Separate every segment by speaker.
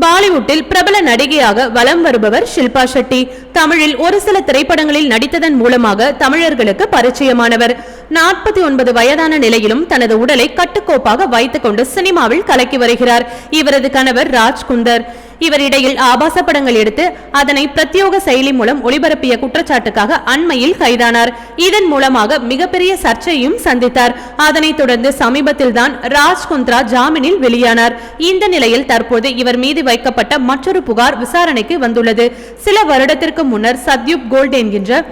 Speaker 1: பாலிவுட்டில் பிரபல நடிகையாக வலம் வருபவர் ஷில்பா ஷெட்டி. தமிழில் ஒரு சில திரைப்படங்களில் நடித்ததன் மூலமாக தமிழர்களுக்கு பரிச்சயமானவர். நாற்பத்தி ஒன்பது வயதான நிலையிலும் தனது உடலை கட்டுக்கோப்பாக வைத்துக்கொண்டு சினிமாவில் கலக்கி வருகிறார். இவரது கணவர் ராஜ்குந்தர். இவர் இடையில் ஆபாச படங்கள் எடுத்து அதனை பிரத்யோக செயலி மூலம் ஒளிபரப்பிய குற்றச்சாட்டுக்காக அண்மையில் கைதானார். இதன் மூலமாக மிகப்பெரிய சர்ச்சையும் சந்தித்தார். அதனைத் தொடர்ந்து சமீபத்தில் தான் ராஜ் குந்த்ரா ஜாமீனில் வெளியானார். இந்த நிலையில் தற்போது இவர் மீது வைக்கப்பட்ட மற்றொரு புகார் விசாரணைக்கு வந்துள்ளது. சில வருடத்திற்கு முன்னர் சத்யுப் கோல்ட் என்கின்ற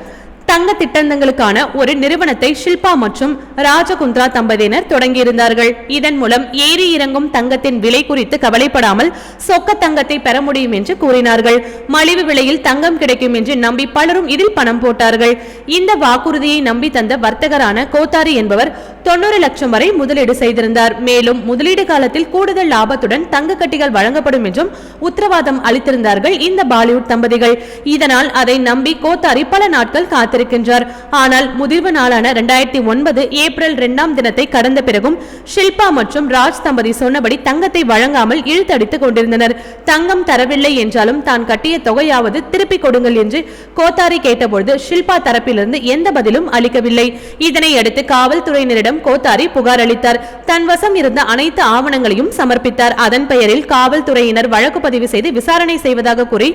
Speaker 1: தங்க திட்டங்களுக்கான ஒரு நிறுவனத்தை ஷில்பா மற்றும் ராஜகுந்த்ரா தம்பதியினர் தொடங்கியிருந்தார்கள். இதன் மூலம் ஏறி இறங்கும் தங்கத்தின் விலை குறித்து கவலைப்படாமல் சொக்க தங்கத்தை பெற முடியும் என்று கூறினார்கள். மலிவு விலையில் தங்கம் கிடைக்கும் என்று நம்பி பலரும் இதில் பணம் போட்டார்கள். இந்த வாக்குறுதியை நம்பி தந்த வர்த்தகரான கோத்தாரி என்பவர் தொண்ணூறு லட்சம் வரை முதலீடு செய்திருந்தார். மேலும் முதலீடு காலத்தில் கூடுதல் லாபத்துடன் தங்க கட்டிகள் வழங்கப்படும் என்றும் உத்தரவாதம் அளித்திருந்தார்கள் இந்த பாலிவுட் தம்பதிகள். இதனால் அதை நம்பி கோத்தாரி பல நாட்கள் காத்து காத்திருக்கின்றார். ஆனால் முதிர்வு நாளான இரண்டாயிரத்தி ஒன்பது ஏப்ரல் இரண்டாம் தினத்தை கடந்த பிறகும் ஷில்பா மற்றும் ராஜ் தம்பதி சொன்னபடி தங்கத்தை வழங்காமல் இழுத்தடித்துக் கொண்டிருந்தனர். தங்கம் தரவில்லை என்றாலும் தான் கட்டிய தொகையாவது திருப்பிக் கொடுங்கள் என்று கோத்தாரி கேட்டபொழுது ஷில்பா தரப்பிலிருந்து எந்த பதிலும் அளிக்கவில்லை. இதனை அடுத்து காவல்துறையினரிடம் கோத்தாரி புகார் அளித்தார். தன் வசம் இருந்த அனைத்து ஆவணங்களையும் சமர்ப்பித்தார். அதன் பெயரில் காவல்துறையினர் வழக்கு பதிவு செய்து விசாரணை செய்வதாக கூறி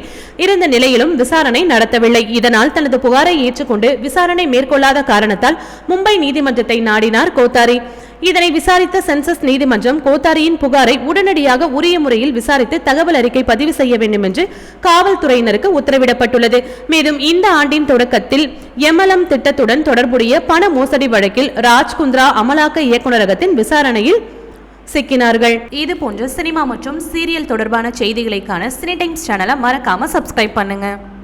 Speaker 1: இருந்த நிலையிலும் விசாரணை நடத்தவில்லை. இதனால் தனது புகாரை ஏற்றுக் ஏற்றுக்கொண்டு விசாரணை மேற்கொள்ளாத காரணத்தால் மும்பை நீதிமன்றத்தை நாடினார் கோத்தாரி. இதனை விசாரித்த சென்சஸ் நீதிமன்றம் கோத்தாரியின் புகாரை உடனடியாக உரிய முறையில் விசாரித்து தகவல் அறிக்கை பதிவு செய்ய வேண்டும் என்று காவல்துறையினருக்கு உத்தரவிடப்பட்டுள்ளது. மேலும் இந்த ஆண்டின் தொடக்கத்தில் எம்எல்எம் திட்டத்துடன் தொடர்புடைய பண மோசடி வழக்கில் ராஜ்குந்த்ரா அமலாக்க இயக்குநரகத்தின் விசாரணையில் சிக்கினார்கள். இது போன்ற சினிமா மற்றும் சீரியல் தொடர்பான செய்திகளைக்கான சினி டைம்ஸ் சேனலை மறக்காம சப்ஸ்கிரைப் பண்ணுங்க.